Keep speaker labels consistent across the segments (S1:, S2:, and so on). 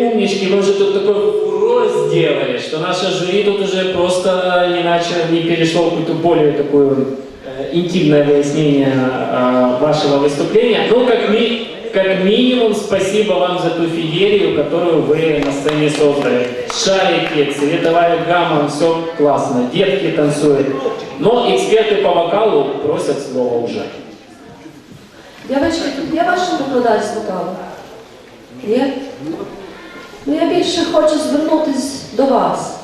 S1: умнички, мы уже тут такой фурор сделали, что наше жюри тут уже просто не начало, не перешло в какую-то более такую э, интимное выяснение э, вашего выступления. Ну, как, ми- как минимум, спасибо вам за ту феерию, которую вы на сцене создали. Шарики, цветовая гамма, все классно, детки танцуют. Но эксперты по вокалу просят слова уже.
S2: Дівчатки, тут є ваш викладач з вокалу? Ну я більше хочу звернутися до вас.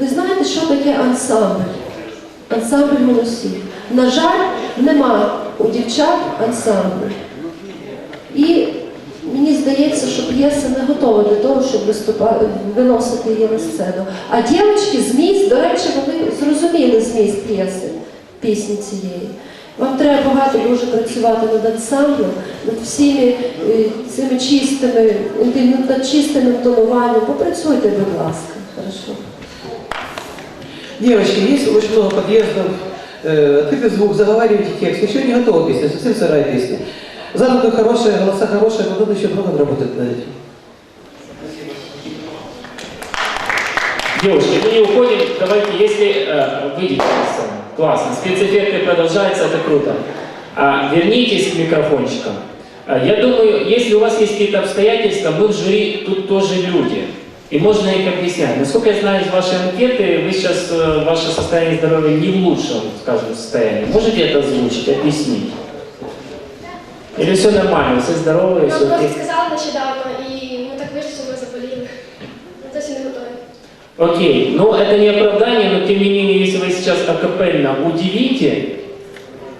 S2: Ви знаєте, що таке ансамбль? Ансамбль голосів. На жаль, нема у дівчат ансамблю. І мені здається, що п'єса не готова для того, щоб виступати, виносити її на сцену. А дівчатки зміст, до речі, вони зрозуміли зміст п'єси, пісні цієї. Вам треба багато дуже працювати над ансамблем, над всіми е, цими чистими, інтим- над чистим інтонуванням. Попрацюйте, будь ласка. Хорошо.
S3: Девочки, есть очень много подъездов, э, открытый звук, заговаривайте текст, еще не готова песня, совсем сырая песня. Задумка хорошая, голоса хорошие, но надо еще много работать над этим.
S1: Девушки, мы не уходим. Давайте, если э, выйдете на сцену. Классно. Спецэффекты продолжаются, это круто. А, вернитесь к микрофончикам. А, я думаю, если у вас есть какие-то обстоятельства, мы в жюри тут тоже люди. И можно их объяснять. Насколько я знаю из вашей анкеты, вы сейчас, э, ваше состояние здоровья не в лучшем, скажем, состоянии. Можете это озвучить, объяснить? Или все нормально, все здоровы,
S4: Нам
S1: все
S4: просто
S1: окей?
S4: сказали нещодавно,
S1: Окей, ну это не оправдание, но тем не менее, если вы сейчас акапельно удивите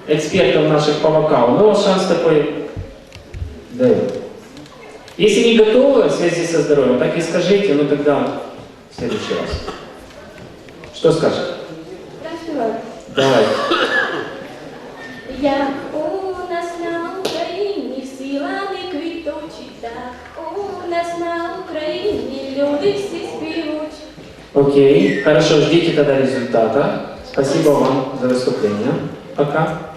S1: экспертов наших по вокалу, ну у вас шанс такой даю. Если не готовы в связи со здоровьем, так и скажите, ну тогда в следующий раз. Что скажешь?
S4: Я співаю.
S1: Давай.
S4: Як у нас на Україні всі лани квітучі, так у нас на Україні люди всі співуть.
S1: Окей, хорошо, ждите тогда результата. Спасибо вам за выступление. Пока.